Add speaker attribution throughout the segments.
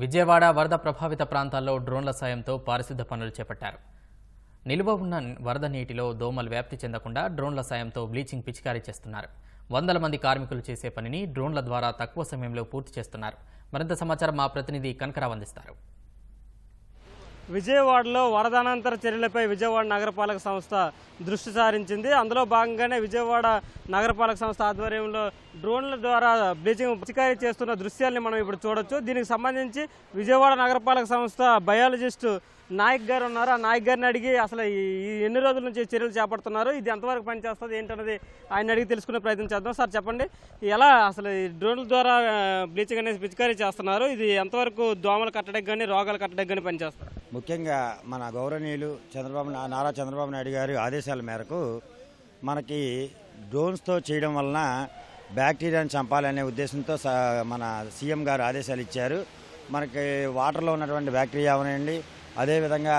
Speaker 1: విజయవాడ వరద ప్రభావిత ప్రాంతాల్లో డ్రోన్ల సాయంతో పారిశుద్ధ పనులు చేపట్టారు. నిల్వ ఉన్న వరద నీటిలో దోమలు వ్యాప్తి చెందకుండా డ్రోన్ల సాయంతో బ్లీచింగ్ పిచికారీ చేస్తున్నారు. వందల మంది కార్మికులు చేసే పనిని డ్రోన్ల ద్వారా తక్కువ సమయంలో పూర్తి చేస్తున్నారు. మరింత సమాచారం మా ప్రతినిధి కనకరావు అందిస్తారు.
Speaker 2: విజయవాడలో వరదానంతర చర్యలపై విజయవాడ నగరపాలక సంస్థ దృష్టి సారించింది. అందులో భాగంగానే విజయవాడ నగరపాలక సంస్థ ఆధ్వర్యంలో డ్రోన్ల ద్వారా బ్లీచింగ్ పిచికారీ చేస్తున్న దృశ్యాల్ని మనం ఇప్పుడు చూడొచ్చు. దీనికి సంబంధించి విజయవాడ నగరపాలక సంస్థ బయాలజిస్టు నాయక్ గారు ఉన్నారు. ఆ నాయక్ గారిని అడిగి అసలు ఈ ఎన్ని రోజుల నుంచి చర్యలు చేపడుతున్నారు? ఇది ఎంతవరకు పనిచేస్తుంది? ఏంటన్నది ఆయన అడిగి తెలుసుకునే ప్రయత్నం చేద్దాం. సార్ చెప్పండి. ఎలా అసలు ఈ డ్రోన్ల ద్వారా బ్లీచింగ్ అనేది పిచికారీ చేస్తున్నారు? ఇది ఎంతవరకు దోమలు కట్టడానికి కానీ రోగాలు కట్టడానికి కానీ పనిచేస్తారు
Speaker 3: ముఖ్యంగా మన గౌరవనీయులు చంద్రబాబు నారా చంద్రబాబు నాయుడు గారి ఆదేశాల మేరకు మనకి డ్రోన్స్తో చేయడం వలన బ్యాక్టీరియాని చంపాలనే ఉద్దేశంతో స- మన సీఎం గారు ఆదేశాలు ఇచ్చారు. మనకి వాటర్లో ఉన్నటువంటి బ్యాక్టీరియా అవనండి. అదేవిధంగా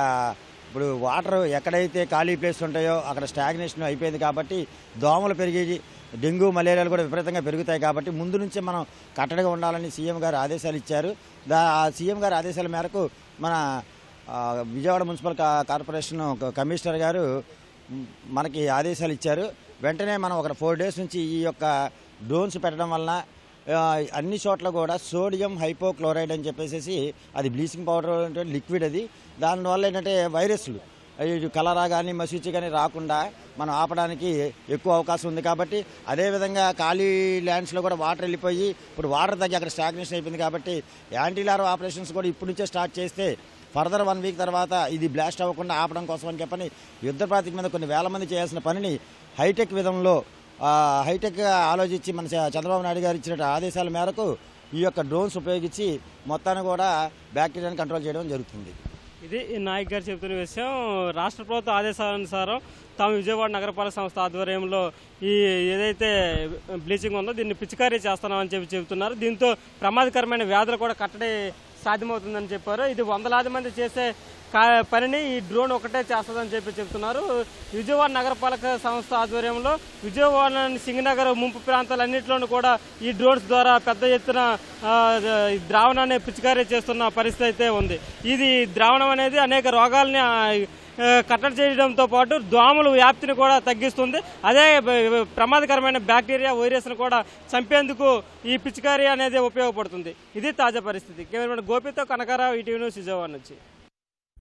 Speaker 3: ఇప్పుడు వాటర్ ఎక్కడైతే ఖాళీ ప్లేస్ ఉంటాయో అక్కడ స్టాగ్నేషన్ అయిపోయింది కాబట్టి దోమలు పెరిగి డెంగ్యూ మలేరియాలు కూడా విపరీతంగా పెరుగుతాయి కాబట్టి ముందు నుంచే మనం కట్టడిగా ఉండాలని సీఎం గారు ఆదేశాలు ఇచ్చారు. దా ఆ సీఎం గారి ఆదేశాల మేరకు మన విజయవాడ మున్సిపల్ కార్పొరేషన్ కమిషనర్ గారు మనకి ఆదేశాలు ఇచ్చారు. వెంటనే మనం ఒక ఫోర్ డేస్ నుంచి ఈ యొక్క డ్రోన్స్ పెట్టడం వలన అన్ని చోట్ల కూడా సోడియం హైపోక్లోరైడ్ అని చెప్పేసి అది బ్లీచింగ్ పౌడర్ అంటే లిక్విడ్ అది. దానివల్ల ఏంటంటే వైరస్లు. కలరా కానీ మసీచి కానీ రాకుండా మనం ఆపడానికి ఎక్కువ అవకాశం ఉంది కాబట్టి అదేవిధంగా ఖాళీ ల్యాండ్స్లో కూడా వాటర్ వెళ్ళిపోయి ఇప్పుడు వాటర్ తగ్గి అక్కడ స్టాగ్నేషన్ అయిపోయింది కాబట్టి యాంటీలార్ ఆపరేషన్స్ కూడా ఇప్పుడు నుంచే స్టార్ట్ చేస్తే ఫర్దర్ వన్ వీక్ తర్వాత ఇది బ్లాస్ట్ అవ్వకుండా ఆపడం కోసం అని చెప్పని యుద్ధ ప్రాతిక మీద కొన్ని వేల మంది చేయాల్సిన పనిని హైటెక్ విధంలో హైటెక్ ఆలోచించి మన చ- చంద్రబాబు నాయుడు గారు ఇచ్చిన ఆదేశాల మేరకు ఈ యొక్క డ్రోన్స్ ఉపయోగించి మొత్తాన్ని కూడా బ్యాక్టీరియాని కంట్రోల్ చేయడం జరుగుతుంది.
Speaker 2: ఇది నాయక్ గారు చెబుతున్న విషయం. రాష్ట్ర ప్రభుత్వ ఆదేశానుసారం తాము విజయవాడ నగరపాలక సంస్థ ఆధ్వర్యంలో ఈ ఏదైతే బ్లీచింగ్ ఉందో దీన్ని పిచికారీ చేస్తున్నామని చెప్పి చెబుతున్నారు. దీంతో ప్రమాదకరమైన వ్యాధులు కూడా కట్టడి సాధ్యమవుతుందని చెప్పారు. ఇది వందలాది మంది చేసే పనిని ఈ డ్రోన్ ఒకటే చేస్తుందని చెప్పి చెబుతున్నారు విజయవాడ నగరపాలక సంస్థ ఆధ్వర్యంలో విజయవాడ సింగనగర్ ముంపు ప్రాంతాలన్నింటిలోనూ కూడా ఈ డ్రోన్స్ ద్వారా పెద్ద ఎత్తున ఈ ద్రావణాన్ని పిచికారీ చేస్తున్న పరిస్థితి అయితే ఉంది. ఇది ద్రావణం అనేది అనేక రోగాల్ని కట్టడి చేయడంతో పాటు దోమల వ్యాప్తిని కూడా తగ్గిస్తుంది. అదే ప్రమాదకరమైన బ్యాక్టీరియా వైరస్ను కూడా చంపేందుకు ఈ పిచికారీ అనేది ఉపయోగపడుతుంది. ఇది తాజా పరిస్థితి. కేవలం గోపితో కనకారావు ఈటీవీ న్యూస్ విజయవాడ నుంచి.